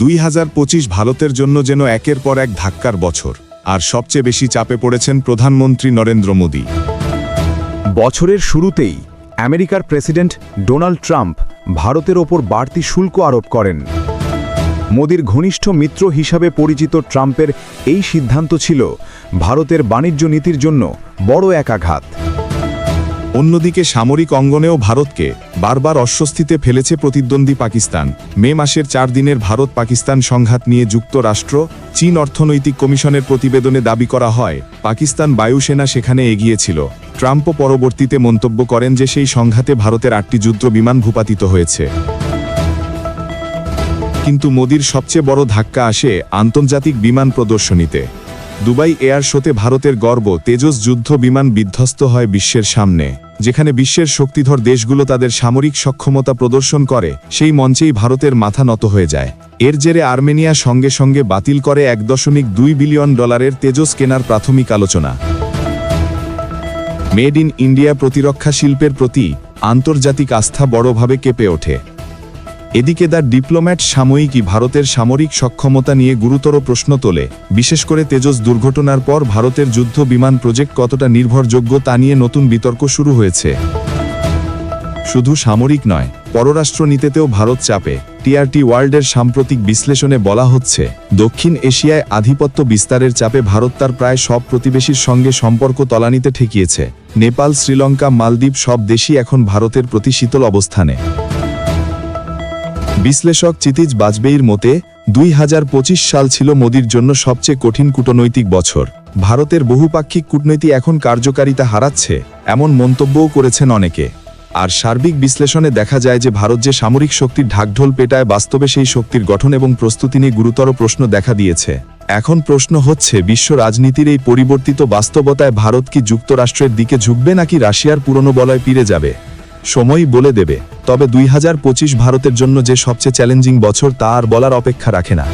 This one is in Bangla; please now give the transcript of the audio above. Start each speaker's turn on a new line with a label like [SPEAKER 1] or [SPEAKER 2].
[SPEAKER 1] দুই হাজার পঁচিশ ভারতের জন্য যেন একের পর এক ধাক্কার বছর। আর সবচেয়ে বেশি চাপে পড়েছেন প্রধানমন্ত্রী নরেন্দ্র মোদী।
[SPEAKER 2] বছরের শুরুতেই আমেরিকার প্রেসিডেন্ট ডোনাল্ড ট্রাম্প ভারতের ওপর বাড়তি শুল্ক আরোপ করেন। মোদির ঘনিষ্ঠ মিত্র হিসাবে পরিচিত ট্রাম্পের এই সিদ্ধান্ত ছিল ভারতের বাণিজ্য নীতির জন্য বড় এক আঘাত
[SPEAKER 1] অন্যদিকে সামরিক অঙ্গনেও ভারতকে বারবার অস্বস্তিতে ফেলেছে প্রতিদ্বন্দ্বী পাকিস্তান। মে মাসের চার দিনের ভারত পাকিস্তান সংঘাত নিয়ে যুক্তরাষ্ট্র, চীন অর্থনৈতিক কমিশনের প্রতিবেদনে দাবি করা হয়, পাকিস্তান বায়ুসেনা সেখানে এগিয়েছিল। ট্রাম্পও পরবর্তীতে মন্তব্য করেন যে সেই সংঘাতে ভারতের আটটি যুদ্ধ বিমান ভূপাতিত হয়েছে। কিন্তু মোদির সবচেয়ে বড় ধাক্কা আসে আন্তর্জাতিক বিমান প্রদর্শনীতে। দুবাই এয়ার শোতে ভারতের গর্ব, তেজস যুদ্ধ বিমান বিধ্বস্ত হয় বিশ্বের সামনে, যেখানে বিশ্বের শক্তিধর দেশগুলো তাদের সামরিক সক্ষমতা প্রদর্শন করে, সেই মঞ্চেই ভারতের মাথা নত হয়ে যায়। এর জেরে আর্মেনিয়া সঙ্গে সঙ্গে বাতিল করে এক দশমিক দুই বিলিয়ন ডলারের তেজস কেনার প্রাথমিক আলোচনা। মেড ইন ইন্ডিয়া প্রতিরক্ষা শিল্পের প্রতি আন্তর্জাতিক আস্থা বড়ভাবে কেঁপে ওঠে। এদিকে দ্য ডিপ্লোম্যাট সাময়িকী ভারতের সামরিক সক্ষমতা নিয়ে গুরুতর প্রশ্ন তোলে, বিশেষ করে তেজস দুর্ঘটনার পর ভারতের যুদ্ধ বিমান প্রজেক্ট কতটা নির্ভরযোগ্য তা নিয়ে নতুন বিতর্ক শুরু হয়েছে। শুধু সামরিক নয়, পররাষ্ট্র নীতিতেও ভারত চাপে টিআরটি ওয়ার্ল্ডের সাম্প্রতিক বিশ্লেষণে বলা হচ্ছে, দক্ষিণ এশিয়ায় আধিপত্য বিস্তারের চাপে ভারত তার প্রায় সব প্রতিবেশীর সঙ্গে সম্পর্ক তলানিতে ঠেকিয়েছে, নেপাল, শ্রীলঙ্কা, মালদ্বীপ সব দেশই এখন ভারতের প্রতি শীতল অবস্থানে। বিশ্লেষক চিতিজ বাজপেয়ীর মতে, দুই হাজার পঁচিশ সাল ছিল মোদির জন্য সবচেয়ে কঠিন কূটনৈতিক বছর। ভারতের বহুপাক্ষিক কূটনীতি এখন কার্যকারিতা হারাচ্ছে, এমন মন্তব্যও করেছেন অনেকে। আর সার্বিক বিশ্লেষণে দেখা যায় যে ভারত যে সামরিক শক্তির ঢাকঢোল পেটায়, বাস্তবে সেই শক্তির গঠন এবং প্রস্তুতি নিয়ে গুরুতর প্রশ্ন দেখা দিয়েছে। এখন প্রশ্ন হচ্ছে, বিশ্ব রাজনীতির এই পরিবর্তিত বাস্তবতায় ভারত কি যুক্তরাষ্ট্রের দিকে ঝুঁকবে নাকি রাশিয়ার পুরনো বলয় ফিরে যাবে? সময়ই বলে দেবে। তবে দুই হাজার পঁচিশ ভারতের জন্য যে সবচেয়ে চ্যালেঞ্জিং বছর তা আর বলার অপেক্ষা রাখে না।